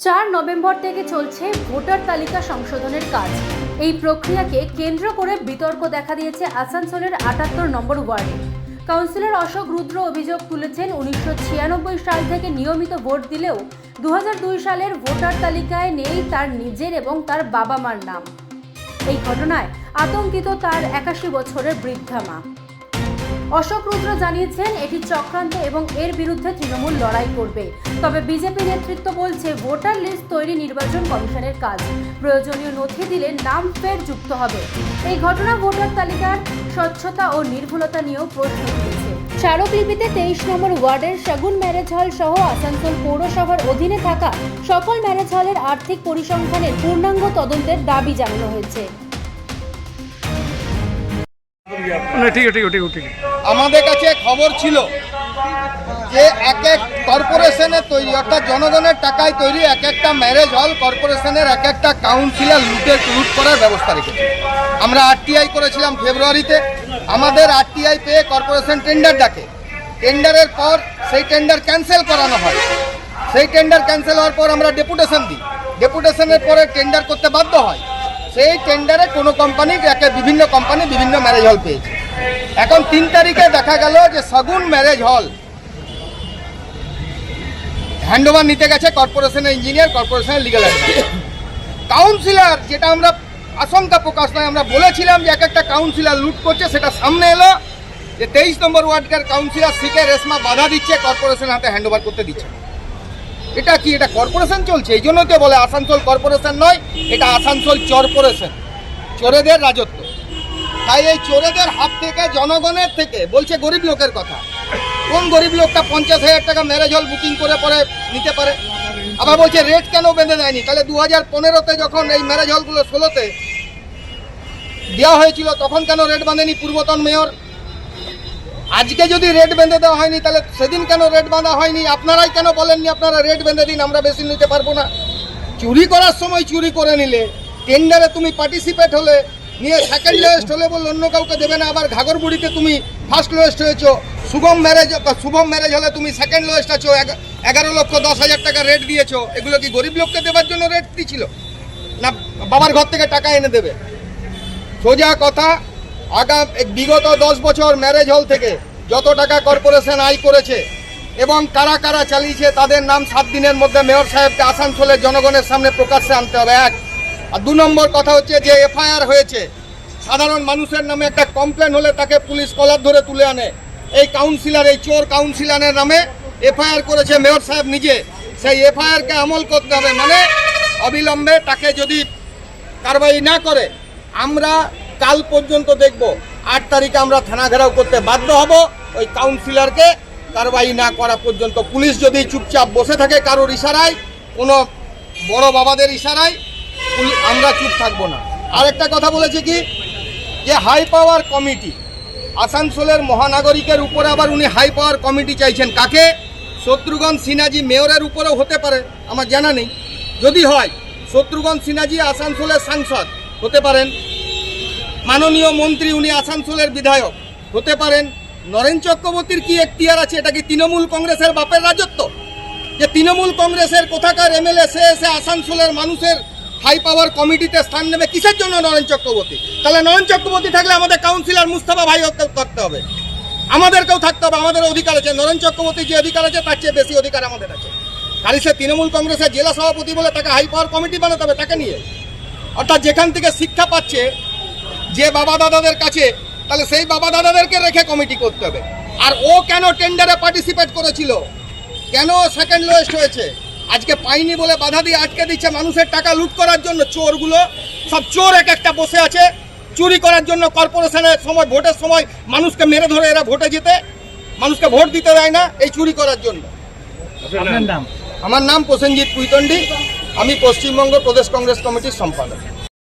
চার নভেম্বর থেকে চলছে ভোটার তালিকা সংশোধনের কাজ। এই প্রক্রিয়াকে কেন্দ্র করে বিতর্ক দেখা দিয়েছে আসানসোলের আটাত্তর নম্বর ওয়ার্ডে। কাউন্সিলর অশোক রুদ্র অভিযোগ তুলেছেন উনিশশো ছিয়ানব্বই সাল থেকে নিয়মিত ভোট দিলেও দু হাজার দুই সালের ভোটার তালিকায় নেই তার নিজের এবং তার বাবা মার নাম। এই ঘটনায় আতঙ্কিত তার একাশি বছরের বৃদ্ধা মা। অশোক রুদ্র জানিয়েছেন, এটি চক্রান্ত এবং এর বিরুদ্ধে তৃণমূল লড়াই করবে। তবে বিজেপি নেতৃত্ব বলছে, ভোটার লিস্ট তৈরি নির্বাচন কমিশনের কাজ। প্রয়োজনীয় নথি দিলে নাম ফের যুক্ত হবে। এই ঘটনা ভোটার তালিকার স্বচ্ছতা ও নির্ভুলতা নিয়েও প্রশ্ন তুলেছে স্মারকলিপিতে তেইশ নম্বর ওয়ার্ডের শাগুন ম্যারেজ হল সহ আসানসোল পৌরসভার অধীনে থাকা সকল ম্যারেজ হলের আর্থিক পরিসংখ্যানের পূর্ণাঙ্গ তদন্তের দাবি জানানো হয়েছে। ঠিক ঠিক ঠিক ঠিক আমাদের কাছে খবর ছিল যে এক এক কর্পোরেশনের তৈরি, অর্থাৎ জনগণের টাকায় তৈরি এক একটা ম্যারেজ হল, কর্পোরেশনের এক একটা কাউন্সিলর লুটের লুট করার ব্যবস্থা রেখেছে। আমরা আরটিআই করেছিলাম ফেব্রুয়ারিতে। আমাদের আরটিআই পেয়ে কর্পোরেশন টেন্ডার ডাকে। টেন্ডারের পর সেই টেন্ডার ক্যান্সেল করানো হয়। সেই টেন্ডার ক্যান্সেল হওয়ার পর আমরা ডেপুটেশন দিই। ডেপুটেশনের পরে টেন্ডার করতে বাধ্য হয়। সেই টেন্ডারে কোনো কোম্পানি, একে বিভিন্ন কোম্পানি বিভিন্ন ম্যারেজ হল পেয়েছে। এখন তিন তারিখে দেখা গেল যে সগুন ম্যারেজ হল হ্যান্ডওভার নিতে গেছে কর্পোরেশনের ইঞ্জিনিয়ার কর্পোরেশনের লিগাল কাউন্সিলর যেটা আমরা আশঙ্কা প্রকাশ নয়, আমরা বলেছিলাম যে এক একটা কাউন্সিলর লুট করছে, সেটা সামনে এলো যে তেইশ নম্বর ওয়ার্ডের কাউন্সিলর সিকে রেশমা বাধা দিচ্ছে কর্পোরেশন হাতে হ্যান্ডওভার করতে দিচ্ছে। এটা কি, এটা কর্পোরেশন চলছে? এই জন্য বলে আসানসোল কর্পোরেশন নয়, এটা আসানসোল চরপোরেশন। চোরেদের রাজত্ব। তাই এই চোরেদের হাত থেকে, জনগণের থেকে বলছে গরিব লোকের কথা। কোন গরিব লোকটা পঞ্চাশ হাজার টাকা ম্যারেজ হল বুকিং করে পরে নিতে পারে? আবার বলছে রেট কেন বেঁধে দেয়নি? তাহলে দু হাজার পনেরোতে যখন এই ম্যারেজ হলগুলো ষোলোতে দেওয়া হয়েছিল, তখন কেন রেট বাঁধেনি পূর্বতন মেয়র? আজকে যদি রেট বেঁধে দেওয়া হয়নি, তাহলে সেদিন কেন রেট বাঁধা হয়নি? আপনারাই কেন বলেননি আপনারা রেট বেঁধে দিন, আমরা বেশি নিতে পারব না? চুরি করার সময় চুরি করে নিলে টেন্ডারে তুমি পার্টিসিপেট হলে নিয়ে সেকেন্ড লোয়েস্ট হলে বলে অন্য কাউকে দেবে না, আবার ঘাগরবুড়িতে তুমি ফার্স্ট লোয়েস্ট হয়েছো। শুভম ম্যারেজ শুভম ম্যারেজ হলে তুমি সেকেন্ড লোয়েস্ট আছো, এগা- এগারো লক্ষ দশ হাজার টাকা রেট দিয়েছ। এগুলো কি গরিব লোককে দেওয়ার জন্য রেট দিয়েছিল না, বাবার ঘর থেকে টাকা এনে দেবে। সোজা কথা আগাম বিগত দশ বছর ম্যারেজ হল থেকে যত টাকা কর্পোরেশন আয় করেছে এবং কারা কারা চালিয়েছে, তাদের নাম সাত দিনের মধ্যে মেয়র সাহেবকে আসানসোলের জনগণের সামনে প্রকাশ্যে আনতে হবে। এক আর দু নম্বর কথা হচ্ছে যে এফআইআর হয়েছে। সাধারণ মানুষের নামে একটা কমপ্লেন হলে তাকে পুলিশ কলার ধরে তুলে আনে। এই কাউন্সিলর এই চোর কাউন্সিলরের নামে এফআইআর করেছে মেয়র সাহেব নিজে। সেই এফআইআরকে আমল করতে হবে মানে অবিলম্বে তাকে যদি কারবাই না করে, আমরা কাল পর্যন্ত দেখব। আট তারিখে আমরা থানা ঘেরাও করতে বাধ্য হব। ওই কাউন্সিলরকে কারবাই না করা পর্যন্ত পুলিশ যদি চুপচাপ বসে থাকে কারোর ইশারায়, কোনো বড় বাবাদের ইশারায় আমরা চুপ থাকব না। আরেকটা কথা বলেছে কি? যে হাই পাওয়ার কমিটি আসানসোলের মহানাগরিকের উপরে আবার উনি হাই পাওয়ার কমিটি চাইছেন। কাকে? শত্রুঘ্ন সিনহাজি মেয়রের উপরেও হতে পারে, আমার জানা নেই। যদি হয়, শত্রুঘ্ন সিনহাজি আসানসোলের সাংসদ হতে পারেন। মাননীয় মন্ত্রী উনি আসানসোলের বিধায়ক হতে পারেন। নরেন চক্রবর্তীর কি এখতিয়ার আছে? এটা কি তৃণমূল কংগ্রেসের বাপের রাজত্ব? যে তৃণমূল কংগ্রেসের কোথাকার এমএলএ, সে এসে আসানসোলের মানুষের হাই পাওয়ার কমিটিতে স্থান নেবে কিসের জন্য নরেন চক্রবর্তী? তাহলে নরেন চক্রবর্তী থাকলে আমাদের কাউন্সিলর মুস্তাফা ভাই থাকতে হবে। আমাদেরকেও থাকতে হবে, আমাদের অধিকার আছে। নরেন চক্রবর্তী যে অধিকার আছে, তার চেয়ে বেশি অধিকার আমাদের আছে। খালি সে তৃণমূল কংগ্রেসের জেলা সভাপতি বলে তাকে হাই পাওয়ার কমিটি বানাতে হবে, তাকে নিয়ে। অর্থাৎ যেখান থেকে শিক্ষা পাচ্ছে যে বাবা দাদাদের কাছে, তাহলে সেই বাবা দাদাদেরকে রেখে কমিটি করতে হবে। আর ও কেন টেন্ডারে পার্টিসিপেট করেছিল? কেন সেকেন্ড লোয়েস্ট হয়েছে? আজকে পাইনি বলে বাধা দিয়ে আটকে দিচ্ছে মানুষের টাকা লুট করার জন্য চোরগুলো। সব চোর এক একটা বসে আছে। চুরি করার জন্য কর্পোরেশনের সময় ভোটের সময় মানুষকে মেরে ধরে এরা ভোটে যেতে মানুষকে ভোট দিতে দেয় না এই চুরি করার জন্য। নাম? আমার নাম প্রসেনজিৎ পুইতন্ডি আমি পশ্চিমবঙ্গ প্রদেশ কংগ্রেস কমিটির সম্পাদক।